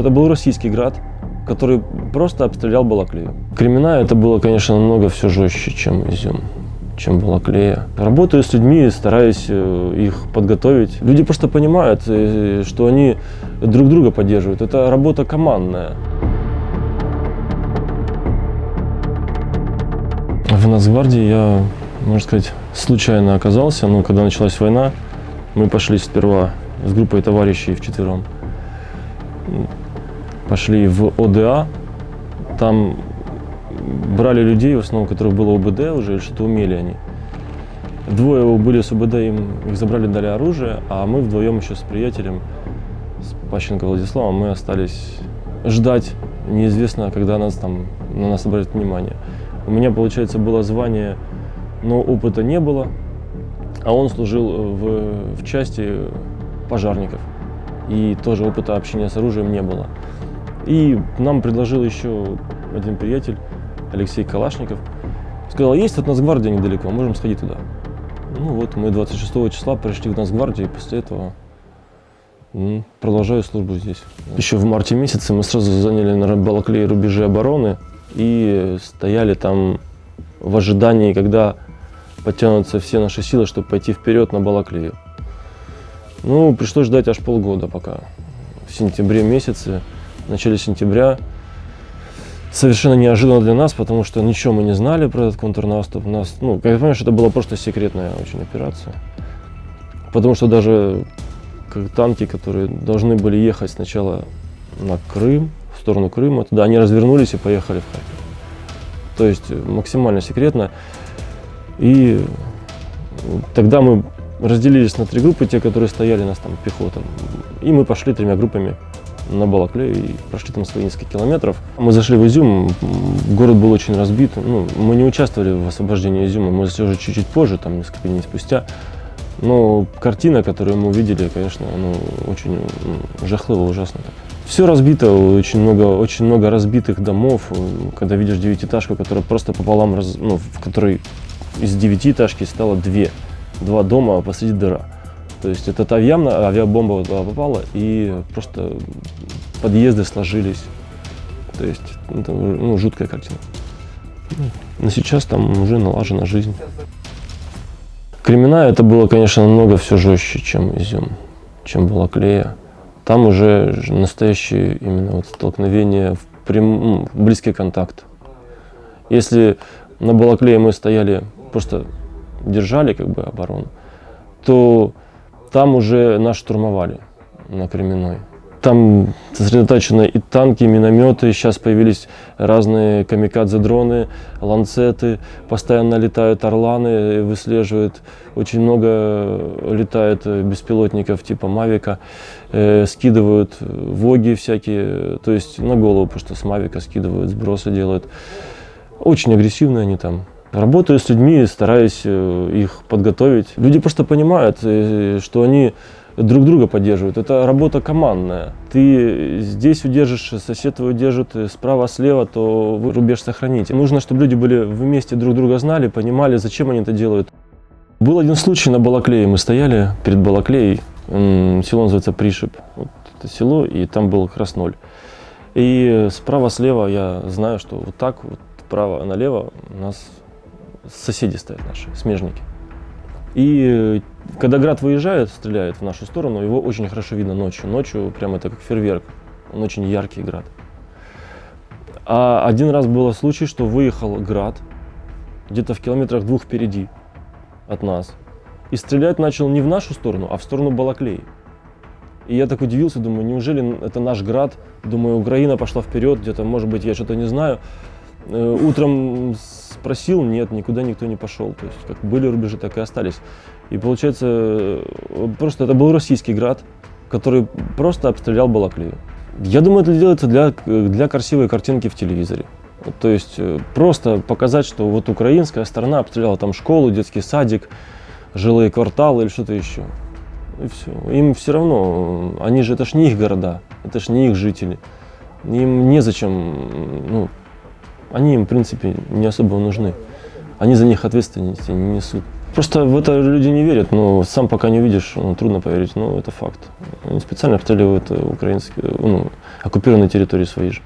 Это был российский град, который просто обстрелял Балаклею. Кремена это было, конечно, намного все жестче, чем Изюм чем Балаклея. Работаю с людьми, стараюсь э, их подготовить. Люди просто понимают, э, что они друг друга поддерживают. Это работа командная. В Нацгвардии я, можно сказать, случайно оказался. Ну, когда началась война, мы пошли сперва с группой товарищей вчетвером. Пошли в ОДА. Там брали людей, в основном, у которых было ОБД уже, или что-то умели они. Двое были с ОБД, им их забрали, дали оружие, а мы вдвоем еще с приятелем, с Пащенко Владиславом, мы остались ждать, неизвестно, когда нас там, на нас обратят внимание. У меня, получается, было звание, но опыта не было, а он служил в, в части пожарников. И тоже опыта общения с оружием не было. И нам предложил еще один приятель, Алексей Калашников, сказал, есть от нас гвардия недалеко, можем сходить туда. Ну вот, мы 26 числа пришли в Нацгвардию, и после этого продолжаю службу здесь. Еще в марте месяце мы сразу заняли на Балаклее рубежи обороны и стояли там в ожидании, когда подтянутся все наши силы, чтобы пойти вперед на Балаклею. Ну, пришлось ждать аж полгода пока. В сентябре месяце, начале сентября совершенно неожиданно для нас, потому что ничего мы не знали про этот контрнаступ. Нас, ну, как я понимаю, это была просто секретная очень операция. Потому что даже танки, которые должны были ехать сначала на Крым, в сторону Крыма, туда они развернулись и поехали в Харьков. То есть максимально секретно. И тогда мы разделились на три группы, те, которые стояли нас там пехота. И мы пошли тремя группами на Балакле и прошли там свои несколько километров. Мы зашли в Изюм, город был очень разбит. Ну, мы не участвовали в освобождении Изюма, мы зашли уже чуть-чуть позже, там несколько дней спустя. Но картина, которую мы увидели, конечно, ну, очень ну, жахливо, ужасно. Все разбито, очень много, очень много разбитых домов. Когда видишь девятиэтажку, которая просто пополам, раз, ну, в которой из девятиэтажки стало две, два дома, а посреди дыра. То есть это явно авиабомба туда попала, и просто подъезды сложились. То есть это ну, жуткая картина. Но сейчас там уже налажена жизнь. Кремена это было, конечно, намного все жестче, чем Изюм, чем Балаклея. Там уже настоящее именно вот столкновение в прям, ну, близкий контакт. Если на Балаклее мы стояли, просто держали как бы оборону, то там уже нас штурмовали на Кременной. Там сосредоточены и танки, и минометы. Сейчас появились разные камикадзе-дроны, ланцеты. Постоянно летают орланы, выслеживают. Очень много летает беспилотников типа Мавика. Э, скидывают воги всякие, то есть на голову, потому что с Мавика скидывают, сбросы делают. Очень агрессивные они там. Работаю с людьми, стараюсь э, их подготовить. Люди просто понимают, э, что они друг друга поддерживают. Это работа командная. Ты здесь удержишь, сосед твой держит э, справа-слева, то вы рубеж сохраните. Нужно, чтобы люди были вместе, друг друга знали, понимали, зачем они это делают. Был один случай на Балаклее. Мы стояли перед Балаклеей. Село называется Пришип. Вот это село, и там был как раз ноль. И справа-слева я знаю, что вот так вот вправо-налево у нас соседи стоят наши, смежники. И э, когда град выезжает, стреляет в нашу сторону, его очень хорошо видно ночью. Ночью прямо это как фейерверк. Он очень яркий град. А один раз был случай, что выехал град где-то в километрах двух впереди от нас. И стрелять начал не в нашу сторону, а в сторону Балаклеи. И я так удивился, думаю, неужели это наш град? Думаю, Украина пошла вперед, где-то, может быть, я что-то не знаю. Э, утром спросил, нет, никуда никто не пошел. То есть как были рубежи, так и остались. И получается, э, просто это был российский град, который просто обстрелял Балаклею. Я думаю, это делается для, для красивой картинки в телевизоре. То есть э, просто показать, что вот украинская сторона обстреляла там школу, детский садик, жилые кварталы или что-то еще. И все. Им все равно, они же, это ж не их города, это ж не их жители. Им незачем ну, они им, в принципе, не особо нужны. Они за них ответственности не несут. Просто в это люди не верят, но сам пока не увидишь, ну, трудно поверить, но это факт. Они специально обстреливают э, украинские, ну, оккупированные территории свои же.